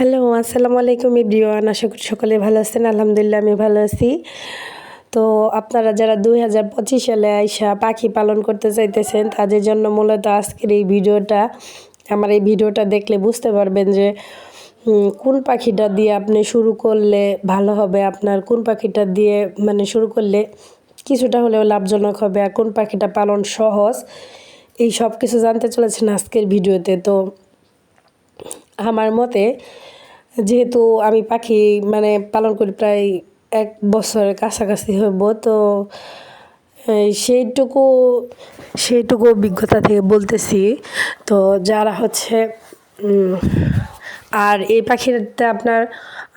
Hello, আসসালামু আলাইকুম everyone আশা করি সকলে ভালো আছেন। আলহামদুলিল্লাহ, আমি ভালো আছি। তো আপনারা যারা দুই হাজার পঁচিশ সালে আইসা পাখি পালন করতে চাইতেছেন, তাদের জন্য মূলত আজকের এই ভিডিওটা। আমার এই ভিডিওটা দেখলে বুঝতে পারবেন যে কোন পাখিটা দিয়ে আপনি শুরু করলে ভালো হবে, আপনার কোন পাখিটা দিয়ে মানে শুরু করলে কিছুটা হলেও লাভজনক হবে আর কোন পাখিটা পালন সহজ, এই সব কিছু জানতে চলেছেন আজকের ভিডিওতে। তো আমার মতে যেহেতু আমি পাখি মানে পালন করি প্রায় এক বছরের কাছাকাছি হইব, তো সেইটুকু সেইটুকু অভিজ্ঞতা থেকে বলতেছি। তো যারা হচ্ছে আর এই পাখিটা আপনার,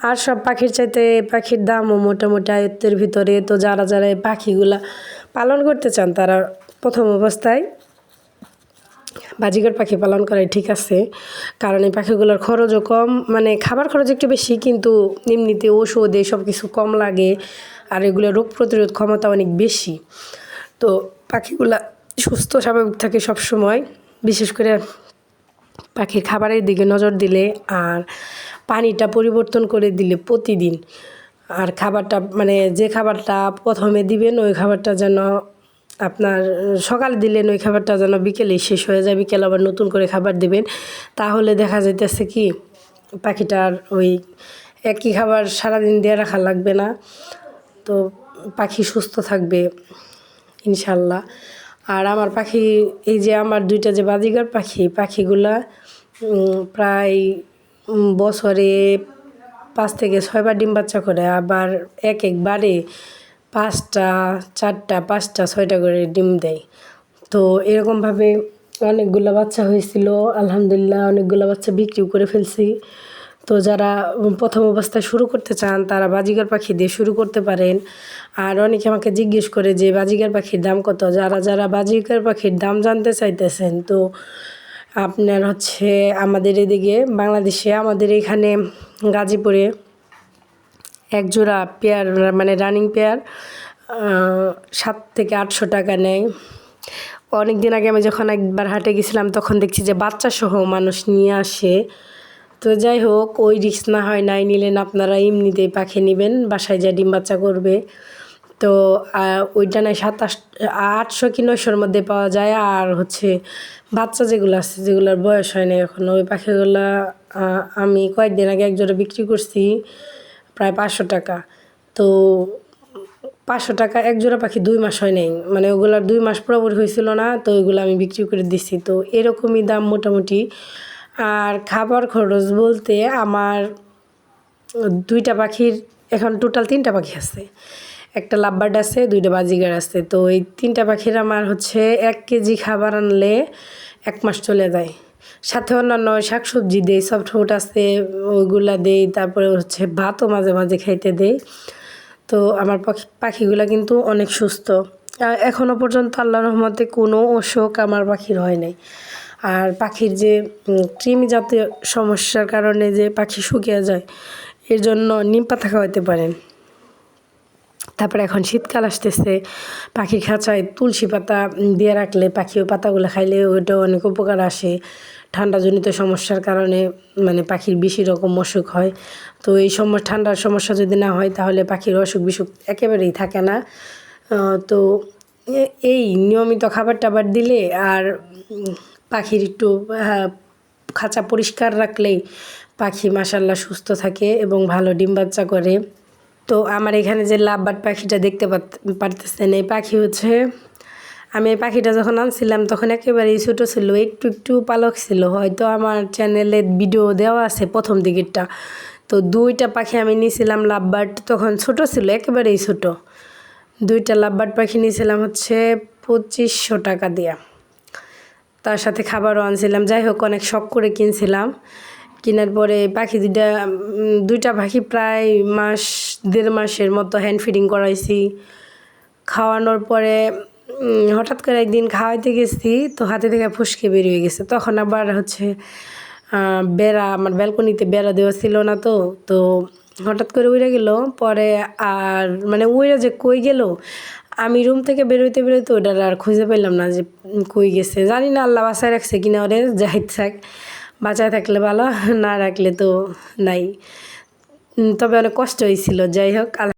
আর সব পাখির চাইতে পাখির দামও মোটামুটি আয়ত্তের ভিতরে, তো যারা যারা এই পাখিগুলা পালন করতে চান তারা প্রথম অবস্থায় বাজিগর পাখি পালন করাই ঠিক আছে। কারণ এই পাখিগুলোর খরচও কম মানে খাবার খরচ একটু বেশি, কিন্তু এমনিতে ওষুধ সব কিছু কম লাগে আর এগুলো রোগ প্রতিরোধ ক্ষমতা অনেক বেশি। তো পাখিগুলা সুস্থ, স্বাভাবিক থাকে সব সময় বিশেষ করে পাখির খাবারের দিকে নজর দিলে আর পানিটা পরিবর্তন করে দিলে প্রতিদিন। আর খাবারটা মানে যে খাবারটা প্রথমে দিবেন, ওই খাবারটা যেন আপনার সকালে দিলেন ওই খাবারটা যেন বিকেলে শেষ হয়ে যায়, বিকেলে আবার নতুন করে খাবার দিবেন। তাহলে দেখা যাইতেছে কি, পাখিটার ওই একই খাবার সারাদিন দিয়ে রাখা লাগবে না। তো পাখি সুস্থ থাকবে, ইনশাল্লাহ। আর আমার পাখি, এই যে আমার দুইটা যে বাজিগার পাখি, পাখিগুলা প্রায় বছরে পাঁচ থেকে ছয়বার ডিম বাচ্চা করে, আবার এক একবারে পাঁচটা, চারটা, পাঁচটা, ছয়টা করে ডিম দেয়। তো এরকমভাবে অনেকগুলো বাচ্চা হয়েছিল, আলহামদুলিল্লাহ অনেকগুলো বাচ্চা বিক্রিও করে ফেলছি। তো যারা প্রথম অবস্থায় শুরু করতে চান, তারা বাজিগার পাখি দিয়ে শুরু করতে পারেন। আর অনেকে আমাকে জিজ্ঞেস করে যে, বাজিগার পাখির দাম কত? যারা যারা বাজিগার পাখির দাম জানতে চাইতেছেন, তো আপনার হচ্ছে আমাদের এদিকে, বাংলাদেশে আমাদের এখানে গাজীপুরে এক জোড়া পেয়ার মানে রানিং পেয়ার সাত থেকে আটশো টাকা নেয়। অনেক দিন আগে আমি যখন একবার হাটে গেছিলাম, তখন দেখছি যে বাচ্চা সহ মানুষ নিয়ে আসে। তো যাই হোক, ওই রিক্স না হয় নাই, নিলেন আপনারা, এমনিতেই পাখি নেবেন, বাসায় যা ডিম বাচ্চা করবে। তো ওইটা নয় সাতাশ, আটশো কি নয়শোর মধ্যে পাওয়া যায়। আর হচ্ছে বাচ্চা যেগুলো আছে, যেগুলোর বয়স হয় না এখন, ওই পাখিগুলো আমি কয়েকদিন আগে একজোড়া বিক্রি করছি। প্রায় পাঁচশো টাকা। তো পাঁচশো টাকা এক জোড়া পাখি দুই মাস হয় নাই। মানে ওগুলার দুই মাস পুরোপুরি হয়েছিল না, তো ওইগুলো আমি বিক্রি করে দিছি। তো এরকমই দাম মোটামুটি। আর খাবার খরচ বলতে আমার দুইটা পাখির এখন টোটাল তিনটা পাখি আছে। একটা লাভবার্ড আছে, দুইটা বাজিগার আছে। তো এই তিনটা পাখির আমার হচ্ছে এক কেজি খাবার আনলে এক মাস চলে যায়। সাথে অন্যান্য শাক সবজি দেই সফট ফুড আছে, ওইগুলা দেই, তারপরে হচ্ছে ভাতও মাঝে মাঝে খাইতে দেই। তো আমার পাখি, পাখিগুলা কিন্তু অনেক সুস্থ। এখনও পর্যন্ত আল্লাহ রহমতে কোনো অসুখ আমার পাখির হয় নাই। আর পাখির যে কৃমি জাতীয় সমস্যার কারণে যে পাখি শুকিয়ে যায়, এর জন্য নিম পাতা খাওয়াতে পারেন। তারপরে এখন শীতকাল আসতেছে পাখির খাঁচায় তুলসী পাতা দিয়ে রাখলে পাখি ওই পাতাগুলো খাইলে ওইটাও অনেক উপকার আসে। ঠান্ডাজনিত সমস্যার কারণে মানে পাখির বেশি রকম অসুখ হয়। তো এই সময় ঠান্ডার সমস্যা যদি না হয় তাহলে পাখির অসুখ বিসুখ একেবারেই থাকে না। তো এই নিয়মিত খাবার টাবার দিলে আর পাখির একটু খাঁচা পরিষ্কার রাখলেই পাখি মাসাল্লাহ সুস্থ থাকে এবং ভালো ডিম বাচ্চা করে। তো আমার এখানে যে লাভবার্ড পাখিটা দেখতে পারতেছেন, এই পাখি হচ্ছে, আমি এই পাখিটা যখন আনছিলাম তখন একেবারেই ছোটো ছিল, একটু একটু পালক ছিল, হয়তো আমার চ্যানেলে ভিডিও দেওয়া আছে প্রথম দিকেরটা। তো দুইটা পাখি আমি নিয়েছিলাম লাভবার্ড, তখন ছোট ছিল, একেবারেই ছোট। দুইটা লাভবার্ড পাখি নিয়েছিলাম হচ্ছে পঁচিশশো টাকা দিয়া। তার সাথে খাবারও আনছিলাম, যাই হোক, অনেক শখ করে কিনছিলাম। কেনার পরে পাখি দুইটা দুইটা পাখি প্রায় মাস, দেড় মাসের মতো হ্যান্ড ফিডিং করাইছি। খাওয়ানোর পরে হঠাৎ করে একদিন খাওয়াইতে গেছি, তো হাতে থেকে ফুসকে বেরিয়ে গেছে। তখন আবার হচ্ছে বেড়া, আমার ব্যালকনিতে বেড়া দেওয়া ছিল না তো তো হঠাৎ করে উড়ে গেল। পরে আর মানে উড়ে যে কই গেল, আমি রুম থেকে বেরোইতে বেরোইতে ওটার আর খুঁজে পেলাম না যে কই গেছে। জানি না আল্লাহ বাসায় রাখছে কিনা ওরে, যাই থাক। বাঁচায় থাকলে ভালো না রাখলে তো নাই। তবে অনেক কষ্ট হয়েছিল যাই হোক